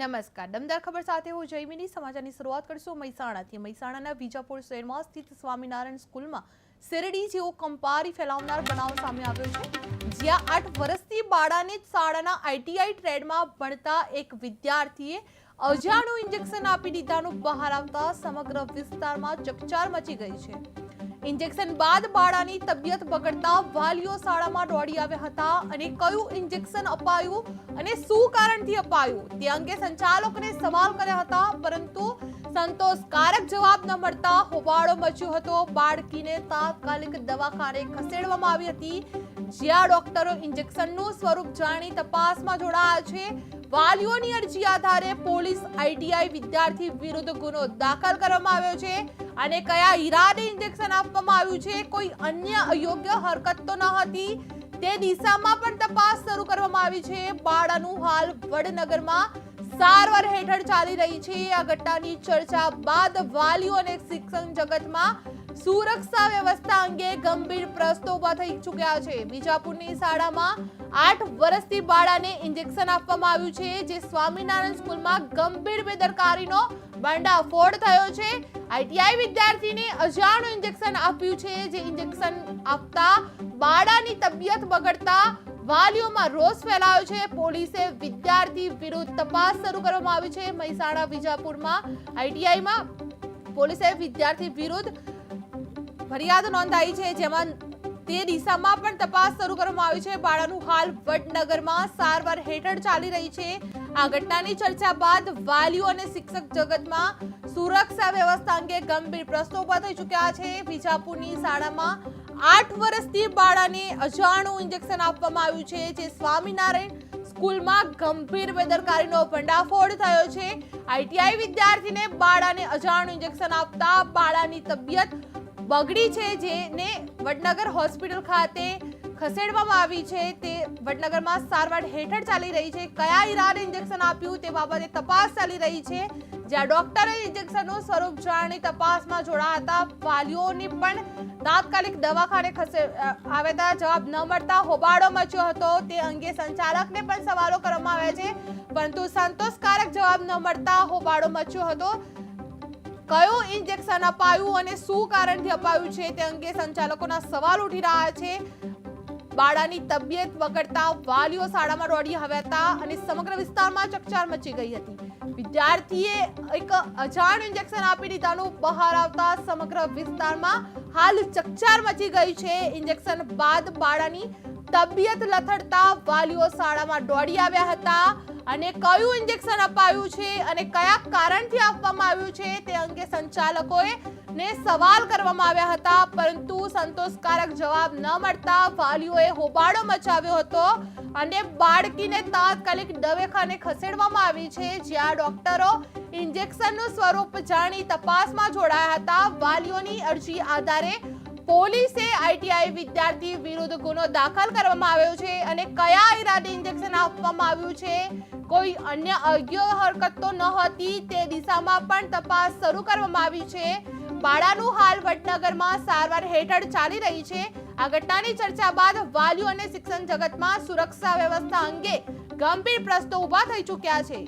નમસ્કાર. દમદાર ખબર સાથે હું જયમીની. સમાચારની શરૂઆત કરીશું મહેસાણાથી. મહેસાણાના વિજાપુર શહેરમાં સ્થિત સ્વામિનારાયણ સ્કૂલમાં શેરડી જેવો કંપારી ફેલાવનાર બનાવ સામે આવ્યો છે. જ્યાં આઠ વર્ષથી બાળાને શાળાના આઈટીઆઈ ટ્રેડમાં ભણતા એક વિદ્યાર્થીએ અજાણું ઇન્જેક્શન આપી દીધાનું બહાર આવતા સમગ્ર વિસ્તારમાં ચકચાર મચી ગઈ છે. ઇન્જેક્શન બાદ બાળાની તબિયત બગડતા વાલીઓ શાળામાં દોડી આવ્યા હતા અને કયું ઇન્જેક્શન અપાયું અને શું કારણથી અપાયું તે અંગે સંચાલકોને સવાલ કર્યા હતા, પરંતુ સંતોષકારક જવાબ ન મળતા હોબાળો મચ્યો હતો. બાળકીને તાત્કાલિક દવાખાને ખસેડવામાં આવી હતી. જ્યાં ડોક્ટરો ઇન્જેક્શનનું સ્વરૂપ જાણી તપાસમાં જોડાયા છે વાલીઓની અરજી આધારે પોલીસ આઈટીઆઈ વિદ્યાર્થી વિરુદ્ધ ગુનો દાખલ કરવામાં આવ્યો છે અને કયા ઈરાદે ઇન્જેક્શન આપવામાં આવ્યું છે, કોઈ અન્ય અયોગ્ય હરકત તો ન હતી. તે દિશામાં પણ તપાસ શરૂ કરવામાં આવી છે. બાળાનું હાલ વડનગરમાં સારવાર હેઠળ ચાલી રહી છે. આ ઘટનાની ચર્ચા બાદ વાલીઓ અને શિક્ષણ જગતમાં સુરક્ષા વ્યવસ્થા અંગે ગંભીર પ્રશ્નો ઊભા થઈ ચૂક્યા છે. બીજાપુરની શાળામાં આઠ વર્ષથી બાળાને ઇન્જેક્શન આપવામાં આવ્યું છે, જે સ્વામિનારાયણ સ્કૂલમાં ગંભીર બેદરકારીનો બંડાફોડ થયો છે. આઈટીઆઈ વિદ્યાર્થીને અજાણું ઇન્જેક્શન આપ્યું છે, જે ઇન્જેક્શન આપતા બાળાની તબિયત બગડતા વાલીઓમાં રોષ ફેલાયો છે. પોલીસે વિદ્યાર્થી વિરુદ્ધ તપાસ શરૂ કરવામાં આવી છે. મહેસાણા વિજાપુરમાં આઈટીઆઈમાં પોલીસે વિદ્યાર્થી વિરુદ્ધ ફરિયાદ નોંધાઈ છે, જેમાં તે દિશામાં પણ તપાસ શરૂ કરવામાં આવી છે. બાળાનું હાલ વડનગરમાં સારવાર હેઠળ ચાલી રહી છે. આ ઘટનાની ચર્ચા બાદ વાલીઓ અને શિક્ષક જગતમાં સુરક્ષા વ્યવસ્થા અંગે ગંભીર પ્રશ્નો ઊભા થઈ ચૂક્યા છે. વિજાપુરની શાળામાં આઠ વર્ષથી બાળાને અજાણું ઇન્જેક્શન આપવામાં આવ્યું છે, જે સ્વામિનારાયણ સ્કૂલમાં ગંભીર બેદરકારીનો ભંડાફોડ થયો છે. આઈટીઆઈ વિદ્યાર્થીને બાળાને અજાણું ઇન્જેક્શન આપતા બાળાની તબિયત બગડી છે જેને વડનગર હોસ્પિટલ ખાતે ખસેડવામાં આવી છે. તે વડનગરમાં સારવાર હેઠળ ચાલી રહી છે. કયા ઈરાને ઇન્જેક્શન આપ્યું તે બાબતે તપાસ ચાલી રહી છે. જ્યાં ડોક્ટરે ઇન્જેક્શનનું સ્વરૂપ જાણી તપાસમાં જોડાતા વાલીઓની પણ તાત્કાલિક દવાખાને ખસે આવેતા જવાબ ન મળતા હોબાળો મચ્યો હતો. તે અંગે સંચાલકને પણ સવાલો કરવામાં આવ્યા છે. પરંતુ સંતોષકારક જવાબ ન મળતા હોબાળો મચ્યો હતો. કયું ઇન્જેક્શન અપાયું અને શું કારણથી અપાયું છે તે અંગે સંચાલકોના સવાલ ઉઠી રહ્યા છે. બાળાની તબિયત બગડતા વાલીઓ શાળામાં દોડી આવ્યા હતા અને સમગ્ર વિસ્તારમાં ચકચાર મચી ગઈ હતી. વિદ્યાર્થીએ એક અજાણ ઇન્જેક્શન આપી દીધાનું બહાર આવતા સમગ્ર વિસ્તારમાં હાલ ચકચાર મચી ગઈ છે. ઇન્જેક્શન બાદ બાળાની તબિયત લથડતા વાલીઓ શાળામાં દોડી આવ્યા હતા. અને કયું ઇન્જેક્શન અપાયું છે અને કયા કારણથી આપવામાં આવ્યું છે તે અંગે સંચાલકોએ ને સવાલ કરવામાં આવ્યા હતા. પરંતુ સંતોષકારક જવાબ ન મળતા વાલીઓએ હોબાળો મચાવ્યો હતો અને બાળકીને તાત્કાલિક દવેખાને ખસેડવામાં આવી છે, જ્યાં ડોક્ટરો ઇન્જેક્શનનું સ્વરૂપ જાણી તપાસમાં જોડાયા હતા. વાલીઓની અરજી આધારે પોલીસે આઈટીઆઈ વિદ્યાર્થી વિરુદ્ધ ગુનો દાખલ કરવામાં આવ્યો છે અને કયા ઈરાદે ઇન્જેક્શન આપવામાં આવ્યું છે? કોઈ અન્ય અયોગ્ય હરકત તો ન હતી, તે દિશામાં પણ તપાસ શરૂ કરવામાં આવી છે. બાળાનું હાલ વડનગરમાં સારવાર હેઠળ ચાલી રહી છે. આ ઘટનાની ચર્ચા બાદ વાલીઓ અને શિક્ષણ જગતમાં સુરક્ષા વ્યવસ્થા અંગે ગંભીર પ્રશ્નો ઊભા થઈ ચૂક્યા છે.